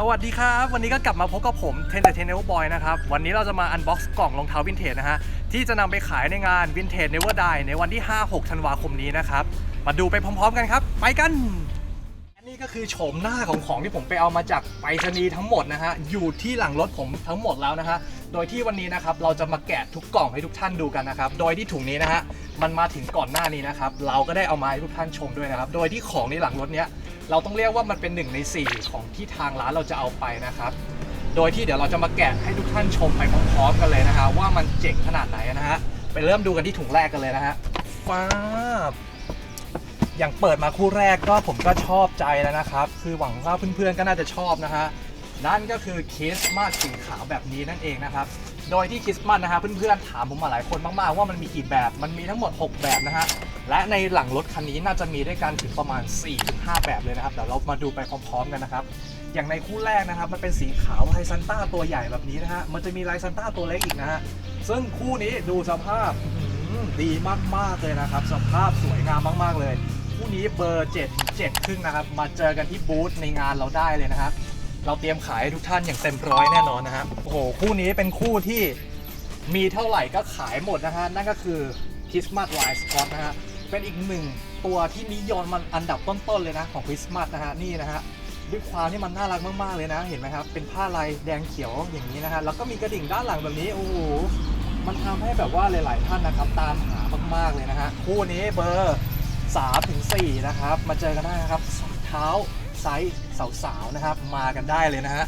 สวัสดีครับ วันนี้ก็กลับมาพบกับผมเทนเดอร์เทนเนลบอยนะครับ วันนี้เราจะมาอันบ็อกซ์กล่องรองเท้าวินเทจนะฮะ ที่จะนำไปขายในงานวินเทจเนเวอร์ไดในวันที่ 5-6 ธันวาคมนี้นะครับ มาดูไปพร้อมๆกันครับ ไปกันนนี้ก็คือโฉมหน้าของของที่ผมไปเอามาจากไปรษณีย์ทั้งหมดนะฮะ อยู่ที่หลังรถผมทั้งหมดแล้วนะฮะ โดยที่วันนี้นะครับเราจะมาแกะทุกกล่องให้ทุกท่านดูกันนะครับ โดยที่ถุงนี้นะฮะมันมาถึงก่อนหน้านี้นะครับ เราก็ได้เอามาให้ทุกท่านชมด้วยนะครับ โดยที่ของในหลังรถเนี้ย เราต้องเรียกว่ามันเป็นหนึ่งในสี่ของที่ทางร้านเราจะเอาไปนะครับ โดยที่เดี๋ยวเราจะมาแกะให้ทุกท่านชมไปพร้อมๆกันเลยนะฮะว่ามันเจ๋งขนาดไหนนะฮะไปเริ่มดูกันที่ถุงแรกกันเลยนะฮะฟ้าบอย่างเปิดมาคู่แรกก็ผมก็ชอบใจแล้วนะครับ คือหวังว่าเพื่อนๆก็น่าจะชอบนะฮะนั่นก็คือคริสต์มาสสีขาวแบบนี้นั่นเองนะครับ โดยที่คริสต์มาสนะฮะเพื่อนๆถามผมมาหลายคนมากๆว่ามันมีกี่แบบ มันมีทั้งหมด 6 แบบนะฮะ และในหลังรถคันนี้น่าจะมีด้วยกันถึงประมาณ 4-5 แบบเลยนะครับเดี๋ยวเรามาดูไปพร้อมๆกันนะครับ อย่างในคู่แรกนะครับ มันเป็นสีขาวลายซันต้าตัวใหญ่แบบนี้นะฮะมันจะมีลซันต้าตัวเล็กอีกนะฮะซึ่งคู่นี้ดูสภาพดีมากๆเลยนะครับ สภาพสวยงามมากๆเลย คู่นี้เบอร์ 7 7ครึ่งนะครับ มาเจอกันที่บูธในงานเราได้เลยนะครับเราเตรียมขายให้ทุกท่านอย่างเต็มร้อยแน่นอนนะครับโอ้โหคู่นี้เป็นคู่ที่มีเท่าไหร่ก็ขายหมดนะฮะนั่นก็คือคริสต์มาสไลน์สกอตนะฮะ เป็นอีกหนึ่งตัวที่นิยมมันอันดับต้นๆเลยนะของคริสต์มาสนะฮะนี่นะฮะด้วยความที่มันน่ารักมากๆเลยนะ เห็นไหมครับ เป็นผ้าลายแดงเขียวอย่างนี้นะฮะแล้วก็มีกระดิ่งด้านหลังแบบนี้โอ้โหมันทำให้แบบว่าหลาย ๆ ท่านนะครับตามหามากๆเลยนะฮะคู่นี้เบอร์3ถึง4นะครับ มาเจอกันได้นะครับเท้าไซส์สาวๆนะครับ มากันได้เลยนะฮะ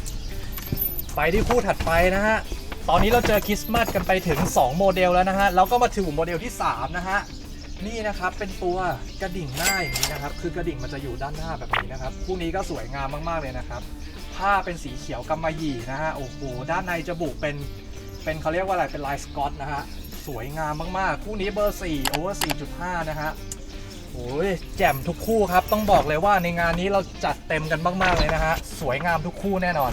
ไปที่คู่ถัดไปนะฮะตอนนี้เราเจอคริสต์มาสกันไปถึง 2 โมเดลแล้วนะฮะแล้วก็มาถึงโมเดลที่ 3 นะฮะ นี่นะครับเป็นตัวกระดิ่งหน้าอย่างนี้นะครับ คือกระดิ่งมันจะอยู่ด้านหน้าแบบนี้นะครับคู่นี้ก็สวยงามมากๆเลยนะครับผ้าเป็นสีเขียวกำมะหยี่นะฮะโอ้โหด้านในจะบุเป็นเป็นเขาเรียกว่าอะไรเป็นลายสกอตนะฮะสวยงามมากๆ คู่นี้เบอร์4 over 4.5 นะฮะโอ้ยแจ่มทุกคู่ครับ ต้องบอกเลยว่าในงานนี้เราจัดเต็มกันมาก ๆ เลยนะฮะ สวยงามทุกคู่แน่นอน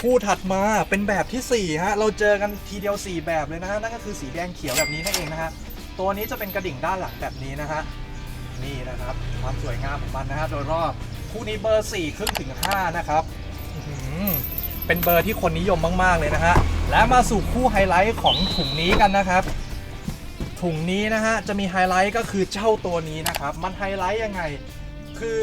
คู่ถัดมาเป็นแบบที่ 4 ฮะ เราเจอกันทีเดียว 4 แบบเลยนะฮะ นั่นก็คือสีแดงเขียวแบบนี้นั่นเองนะฮะ ตัวนี้จะเป็นกระดิ่งด้านหลังแบบนี้นะฮะนี่นะครับความสวยงามของมันนะฮะโดยรอบคู่นี้เบอร์4ครึ่งถึง5นะครับเป็นเบอร์ที่คนนิยมมาก ๆ เลยนะฮะและมาสู่คู่ไฮไลท์ของถุงนี้กันนะครับ ถุงนี้นะฮะจะมีไฮไลท์ก็คือเจ้าตัวนี้นะครับ มันไฮไลท์ยังไง คือ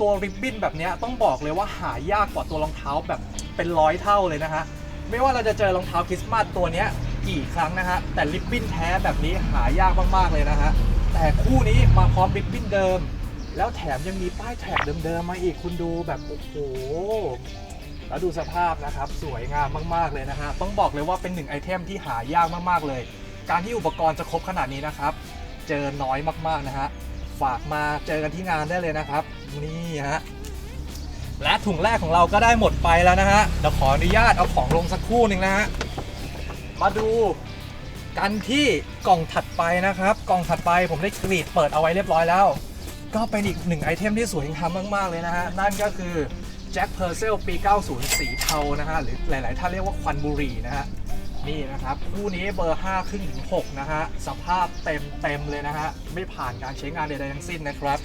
ตัวริบบิ้นแบบนี้ต้องบอกเลยว่าหายากกว่าตัวรองเท้าแบบเป็นร้อยเท่าเลยนะฮะไม่ว่าเราจะเจอรองเท้าคริสต์มาสตัวเนี้ย กี่ครั้งนะฮะ แต่ริบบิ้นแท้แบบนี้หายากมากๆเลยนะฮะ แต่คู่นี้มาพร้อมริบบิ้นเดิม แล้วแถมยังมีป้ายแท็กเดิมๆมาอีกคุณดูแบบโอ้โหแล้วดูสภาพนะครับสวยงามมากๆเลยนะฮะต้องบอกเลยว่าเป็นหนึ่งไอเทมที่หายากมากๆเลย การที่อุปกรณ์จะครบขนาดนี้นะครับ เจอน้อยมากๆนะฮะฝากมาเจอกันที่งานได้เลยนะครับ นี่ฮะและถุงแรกของเราก็ได้หมดไปแล้วนะฮะเดี๋ยวขออนุญาตเอาของลงสักครู่หนึ่งนะฮะ มาดูกันที่กล่องถัดไปนะครับ กล่องถัดไปผมได้กรีดเปิดเอาไว้เรียบร้อยแล้ว ก็เป็นอีกหนึ่งไอเทมที่สวยงามมากๆเลยนะฮะ นั่นก็คือแจ็คเพอร์เซลปี 90 สีเทานะฮะ หรือหลายๆท่านเรียกว่าควันบุรีนะฮะ นี่นะครับ คู่นี้เบอร์ 5 ขึ้นถึง 6 นะฮะ สภาพเต็มเต็มๆเลยนะฮะ ไม่ผ่านการใช้งานใดๆทั้งสิ้นนะครับ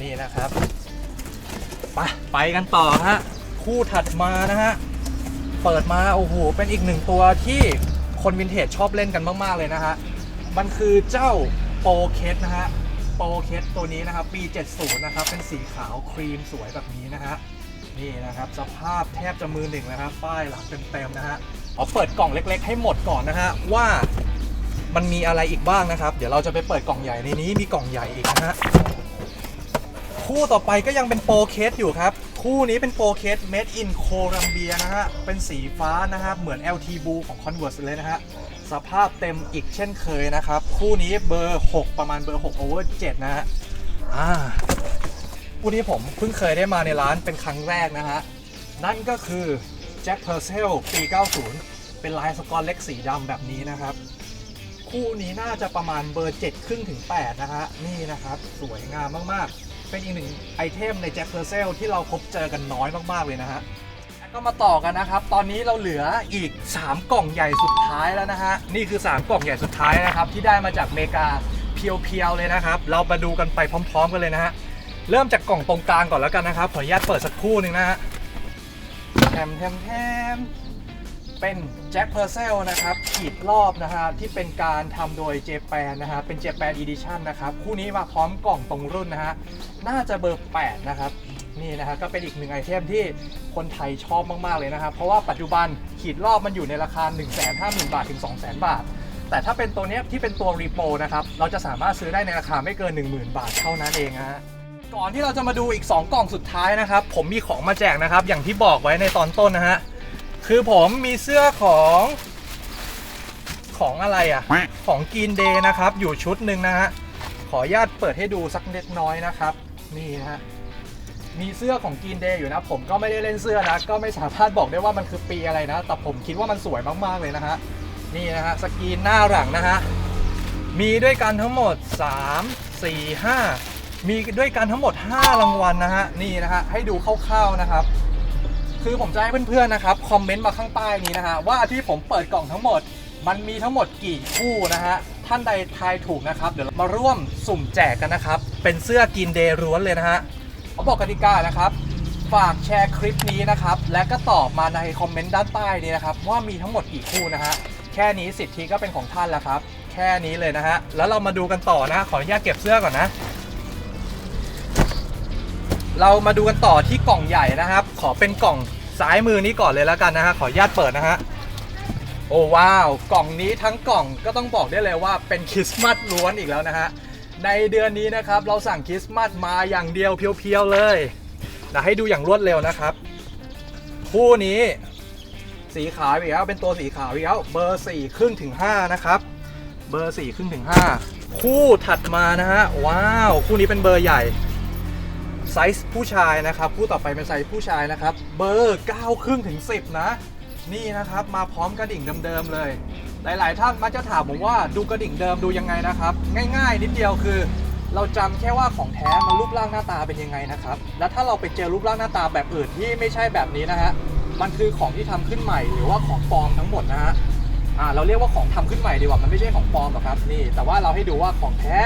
นี่นะครับ ไปไปกันต่อฮะ คู่ถัดมานะฮะ เปิดมาโอ้โหเป็นอีกหนึ่งตัวที่คนวินเทจชอบเล่นกันมาก ๆ เลยนะฮะ มันคือเจ้าโปเคสนะฮะโปเคสตัวนี้นะครับปี 70 นะครับ เป็นสีขาวครีมสวยแบบนี้นะฮะ นี่นะครับสภาพแทบจะมือหนึ่งนะครับป้ายหลังเต็มๆนะฮะเอาเปิดกล่องเล็ก ๆ ให้หมดก่อนนะฮะว่ามันมีอะไรอีกบ้างนะครับ เดี๋ยวเราจะไปเปิดกล่องใหญ่ในนี้มีกล่องใหญ่อีกนะฮะ คู่ต่อไปก็ยังเป็นโปรเคสอยู่ครับ คู่นี้เป็นโปรเคส made in โคลัมเบียนะฮะ เป็นสีฟ้านะครับ เหมือน LT Blue ของ Converse เลยนะฮะ สภาพเต็มอีกเช่นเคยนะครับ คู่นี้เบอร์ 6 ประมาณเบอร์ 6 over 7 นะฮะ อ่า คู่นี้ผมเพิ่งเคยได้มาในร้านเป็นครั้งแรกนะฮะ นั่นก็คือ Jack Purcell ปี 90 เป็นลายสกอตเล็กสีดำแบบนี้นะครับคู่นี้น่าจะประมาณเบอร์ 7 ครึ่งถึง 8 นะฮะ นี่นะครับ สวยงามมาก ๆ เป็นอีกหนึ่งไอเทมใน Jack Purcell ที่เราพบเจอกันน้อยมาก ๆ เลยนะฮะแล้วก็มาต่อกันนะครับ ตอนนี้เราเหลืออีก 3 กล่องใหญ่สุดท้ายแล้วนะฮะ นี่คือ 3 กล่องใหญ่สุดท้ายนะครับ ที่ได้มาจากเมกาเพียวๆเลยนะครับ เรามาดูกันไปพร้อม ๆ กันเลยนะฮะ เริ่มจากกล่องตรงกลางก่อนแล้วกันนะครับ ขออนุญาตเปิดสักครู่หนึ่งนะฮะมแทมแทม เป็นแจ็คเพอร์เซลนะครับขีดรอบนะฮะที่เป็นการทำโดยเจแปนนะฮะเป็นเจแปนอีดิชันนะครับคู่นี้มาพร้อมกล่องตรงรุ่นนะฮะน่าจะเบอร์ 8 นะครับ นี่นะฮะก็เป็นอีกหนึ่งไอเทมที่คนไทยชอบมากๆเลยนะครับ เพราะว่าปัจจุบันขีดรอบมันอยู่ในราคา 1 5 0 0 0 0 บาทถึง 2 0 0 0 0 0 บาท แต่ถ้าเป็นตัวนี้ที่เป็นตัวรีโปนะครับเราจะสามารถซื้อได้ในราคาไม่เกิน 10,000 บาทเท่านั้นเองฮะก่อนที่เราจะมาดูอีก 2 กล่องสุดท้ายนะครับผมมีของมาแจกนะครับอย่างที่บอกไว้ในตอนต้นนะฮะ คือผมมีเสื้อของของอะไรอะ่ะ ของกินเดย์นะครับ อยู่ชุดหนึ่งนะฮะ ขออนุญาตเปิดให้ดูสักเล็กน้อยนะครับ นี่นะฮะ มีเสื้อของกินเดย์อยู่นะ ผมก็ไม่ได้เล่นเสื้อนะ ก็ไม่สามารถบอกได้ว่ามันคือปีอะไรนะ แต่ผมคิดว่ามันสวยมากๆเลยนะฮะ นี่นะฮะ สกรีนหน้าหลังนะฮะ มีด้วยกันทั้งหมด 3 4 5 มีด้วยกันทั้งหมด 5 รางวัลนะฮะ นี่นะฮะ ให้ดูคร่าวๆนะครับ คือผมจะให้เพื่อนๆนะครับคอมเมนต์มาข้างใต้นี้นะฮะว่าที่ผมเปิดกล่องทั้งหมด มันมีทั้งหมดกี่คู่นะฮะท่านใดทายถูกนะครับเดี๋ยวเรามาร่วมสุ่มแจกกันนะครับ เป็นเสื้อกินเดย์ล้วนเลยนะฮะเขาบอกกติกานะครับ ฝากแชร์คลิปนี้นะครับ และก็ตอบมาในคอมเมนต์ด้านใต้นี้นะครับ ว่ามีทั้งหมดกี่คู่นะฮะแค่นี้สิทธิก็เป็นของท่านแล้วครับ แค่นี้เลยนะฮะแล้วเรามาดูกันต่อนะขออนุญาตเก็บเสื้อก่อนนะ เรามาดูกันต่อที่กล่องใหญ่นะครับ ขอเป็นกล่องซ้ายมือนี้ก่อนเลยแล้วกันนะฮะขออนุญาตเปิดนะฮะโอ้ว้าว กล่องนี้ทั้งกล่องก็ต้องบอกได้เลยว่าเป็นคริสต์มาสล้วนอีกแล้วนะฮะในเดือนนี้นะครับเราสั่งคริสต์มาสมาอย่างเดียวเพียวๆเลยเดี๋ยวให้ดูอย่างรวดเร็วนะครับ คู่นี้สีขาวอีกแล้วเป็นตัวสีขาวอีกแล้วเบอร์4ครึ่งถึง5นะครับ เบอร์4ครึ่งถึง5คู่ถัดมานะฮะว้าว คู่นี้เป็นเบอร์ใหญ่ ไซส์ผู้ชายนะครับคู่ต่อไปเป็นไซส์ผู้ชายนะครับ เบอร์9ครึ่งถึง 10 นะ นี่นะครับมาพร้อมกระดิ่งเดิมๆเลย หลายๆท่านมักจะถามผมว่าดูกระดิ่งเดิมดูยังไงนะครับ ง่ายๆ นิดเดียวคือ เราจำแค่ว่าของแท้มันรูปร่างหน้าตาเป็นยังไงนะครับ แล้วถ้าเราไปเจอรูปร่างหน้าตาแบบอื่นที่ไม่ใช่แบบนี้นะฮะมันคือของที่ทำขึ้นใหม่หรือว่าของปลอมทั้งหมดนะฮะอ่าเราเรียกว่าของทำขึ้นใหม่ดีกว่ามันไม่ใช่ของปลอมหรอกครับนี่แต่ว่าเราให้ดูว่าของแท้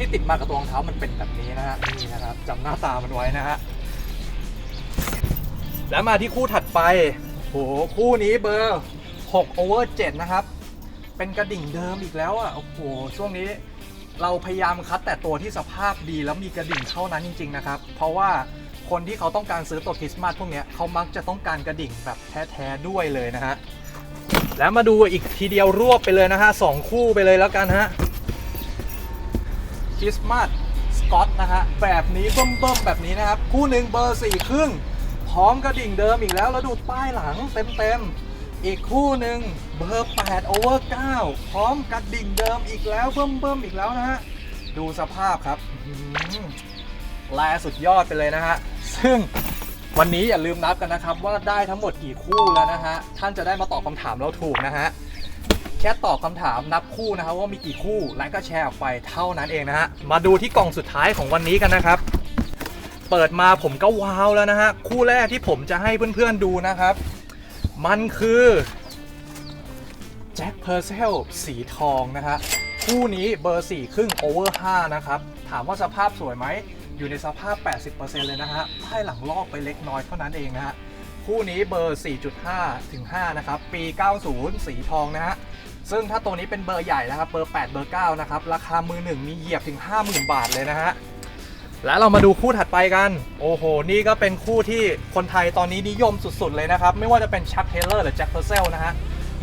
ที่ติดมากับตัวรองเท้ามันเป็นแบบนี้นะฮะนี่นะครับจำหน้าตามันไว้นะฮะแล้วมาที่คู่ถัดไปโหคู่นี้เบอร์6 over 7 นะครับ เป็นกระดิ่งเดิมอีกแล้วอะโอ้โหช่วงนี้เราพยายามคัดแต่ตัวที่สภาพดีแล้วมีกระดิ่งเท่านั้นจริง ๆ นะครับ เพราะว่าคนที่เขาต้องการซื้อตัวคริสต์มาสพวกนี้เขามักจะต้องการกระดิ่งแบบแท้ๆด้วยเลยนะฮะแล้วมาดูอีกทีเดียวรวบไปเลยนะฮะสองคู่ไปเลยแล้วกันฮะ คริสต์มาสสกอตนะฮะแบบนี้เบิ่มๆแบบนี้นะครับ คู่หนึ่งเบอร์สี่ครึ่ง พร้อมกระดิ่งเดิมอีกแล้ว แล้วดูป้ายหลังเต็มๆ อีกคู่หนึ่งเบอร์8โอเวอร์9พร้อมกระดิ่งเดิมอีกแล้วเบิ่มๆอีกแล้วนะฮะดูสภาพครับอื้อหือแลสุดยอดไปเลยนะฮะ ซึ่งวันนี้อย่าลืมนับกันนะครับ ว่าได้ทั้งหมดกี่คู่แล้วนะฮะ ท่านจะได้มาตอบคำถามเราถูกนะฮะ แค่ตอบคำถามนับคู่นะครับว่ามีกี่คู่และก็แชร์ออกไปเท่านั้นเองนะฮะมาดูที่กล่องสุดท้ายของวันนี้กันนะครับ เปิดมาผมก็ว้าวแล้วนะฮะคู่แรกที่ผมจะให้เพื่อนๆดูนะครับ มันคือแจ็คเพอร์เซลสีทองนะฮะคู่นี้เบอร์4ครึ่งโอเวอร์5นะครับถามว่าสภาพสวยไหมอยู่ในสภาพ 80%เลยนะฮะป้ายหลังลอกไปเล็กน้อยเท่านั้นเองนะฮะคู่นี้เบอร์ 4.5 ถึง 5 นะครับ ปี 90 สีทองนะฮะ ซึ่งถ้าตัวนี้เป็นเบอร์ใหญ่นะครับ เบอร์ 8 เบอร์ 9 นะครับ ราคามือหนึ่งมีเหยียบถึง 50,000 บาทเลยนะฮะ แล้วเรามาดูคู่ถัดไปกัน โอ้โห นี่ก็เป็นคู่ที่คนไทยตอนนี้นิยมสุดๆเลยนะครับ ไม่ว่าจะเป็นชักเทเลอร์หรือแจ็คเพอร์เซลนะฮะ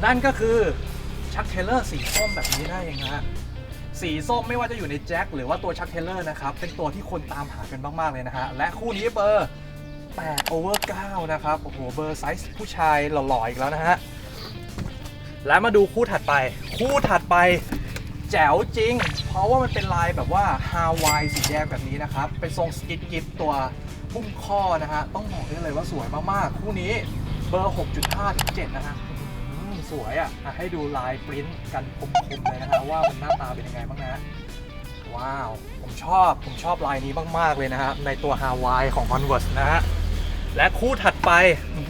นั่นก็คือชักเทเลอร์สีส้มแบบนี้ได้เองนะฮะสีส้มไม่ว่าจะอยู่ในแจ็คหรือว่าตัวชักเทเลอร์นะครับ เป็นตัวที่คนตามหากันมากๆเลยนะฮะ และคู่นี้เบอร์8 over 9 นะครับ โอ้โฮเบอร์ไซส์ผู้ชายหล่อๆอีกแล้วนะฮะ และมาดูคู่ถัดไป คู่ถัดไปแจ๋วจริง เพราะว่ามันเป็นลายแบบว่าฮาวายสีแดงแบบนี้นะครับ เป็นทรงสกิทกิฟตัวพุ่มข้อนะฮะ ต้องบอกได้เลยว่าสวยมากๆ คู่นี้เบอร์ 6.5ถึง7นะฮะสวยอะอะ ให้ดูลายปริ้นกันคมๆเลยนะฮะว่ามันหน้าตาเป็นยังไงบ้างนะว้าว ผมชอบ ผมชอบลายนี้มาก ๆ เลยนะฮะในตัวฮาวายของ Converse นะฮะ และคู่ถัดไปอื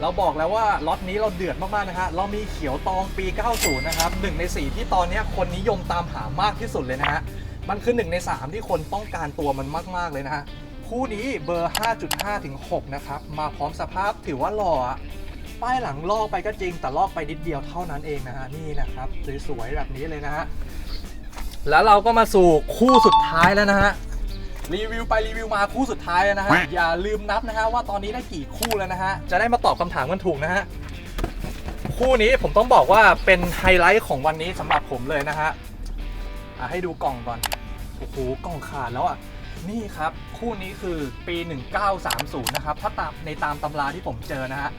เราบอกแล้วว่าล็อตนี้เราเดือดมากๆนะฮะเรามีเขียวตองปี 90 นะครับหนึ่งในสีที่ตอนนี้คนนิยมตามหามากที่สุดเลยนะฮะ มันคือหนึ่งใน 3 ที่คนต้องการตัวมันมากๆเลยนะฮะ คู่นี้เบอร์ 5.5 ถึง 6 นะครับ มาพร้อมสภาพถือว่าหล่อป้ายหลังลอกไปก็จริง แต่ลอกไปนิดเดียวเท่านั้นเองนะฮะ นี่นะครับสวยๆแบบนี้เลยนะฮะ แล้วเราก็มาสู่คู่สุดท้ายแล้วนะฮะ รีวิวไปรีวิวมาคู่สุดท้ายแล้วนะฮะ อย่าลืมนับนะฮะว่าตอนนี้ได้กี่คู่แล้วนะฮะ จะได้มาตอบคำถามกันถูกนะฮะ คู่นี้ผมต้องบอกว่าเป็นไฮไลท์ของวันนี้สำหรับผมเลยนะฮะอะให้ดูกล่องก่อน โอ้โห กล่องขาดแล้วอะ นี่ครับ คู่นี้คือปี 1930 นะครับ ถ้าตามในตามตำราที่ผมเจอนะฮะ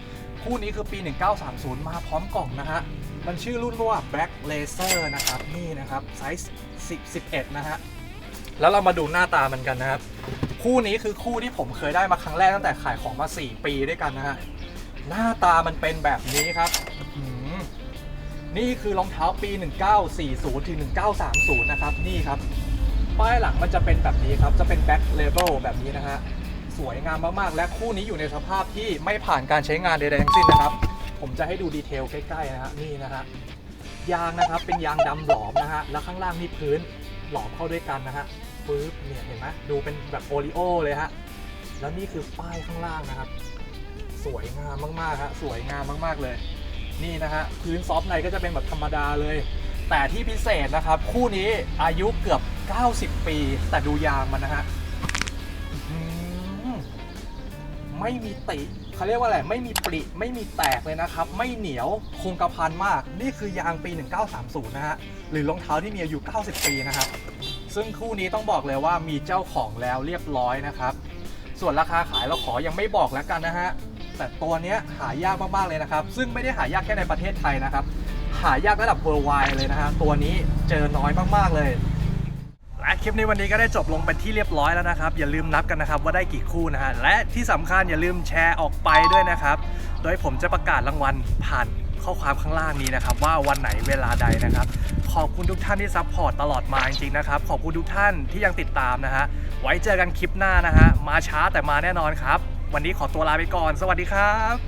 คู่นี้คือปี 1930 มาพร้อมกล่องนะฮะ มันชื่อรุ่นว่า Black Laser นะครับ นี่นะครับ ไซส์10 11 นะฮะ แล้วเรามาดูหน้าตามันกันนะครับ คู่นี้คือคู่ที่ผมเคยได้มาครั้งแรกตั้งแต่ขายของมา 4 ปีด้วยกันนะฮะหน้าตามันเป็นแบบนี้ครับ นี่คือรองเท้าปี 1940 ถึง 1930 นะครับ นี่ครับ ป้ายหลังมันจะเป็นแบบนี้ครับ จะเป็นแบ็คเลเบลแบบนี้นะฮะ สวยงามมาก ๆ และคู่นี้อยู่ในสภาพที่ไม่ผ่านการใช้งานใดๆทั้งสิ้นนะครับ ผมจะให้ดูดีเทลใกล้ ๆ นะฮะ นี่นะฮะ ยางนะครับ เป็นยางดำหลอมนะฮะ แล้วข้างล่างนี่พื้นหลอมเข้าด้วยกันนะฮะ ปึ๊บเนี่ยเห็นไหมดูเป็นแบบโอริโอเลยฮะ แล้วนี่คือป้ายข้างล่างนะครับ สวยงามมากๆฮะสวยงามมากๆเลย นี่นะฮะพื้นซอฟต์ในก็จะเป็นแบบธรรมดาเลย แต่ที่พิเศษนะครับ คู่นี้อายุเกือบ 90 ปี แต่ดูยางมันนะฮะไม่มีติเขาเรียกว่าอะไร ไม่มีปริ ไม่มีแตกเลยนะครับ ไม่เหนียว คงกระพันมาก นี่คือยางปี 1930 นะฮะ หรือรองเท้าที่มีอายุ 90 ปีนะครับ ซึ่งคู่นี้ต้องบอกเลยว่ามีเจ้าของแล้วเรียบร้อยนะครับ ส่วนราคาขายเราขอยังไม่บอกแล้วกันนะฮะ แต่ตัวนี้หายากมากๆเลยนะครับ ซึ่งไม่ได้หายากแค่ในประเทศไทยนะครับ หายากระดับ worldwide เลยนะฮะ ตัวนี้เจอน้อยมากๆเลยและคลิปในวันนี้ก็ได้จบลงเป็นที่เรียบร้อยแล้วนะครับ อย่าลืมนับกันนะครับว่าได้กี่คู่นะฮะและที่สำคัญอย่าลืมแชร์ออกไปด้วยนะครับ โดยผมจะประกาศรางวัลผ่าน ข้อความข้างล่างนี้นะครับว่าวันไหนเวลาใดนะครับ ขอบคุณทุกท่านที่ซัพพอร์ตตลอดมาจริงๆนะครับ ขอบคุณทุกท่านที่ยังติดตามนะฮะไว้เจอกันคลิปหน้านะฮะมาช้าแต่มาแน่นอนครับ วันนี้ขอตัวลาไปก่อน สวัสดีครับ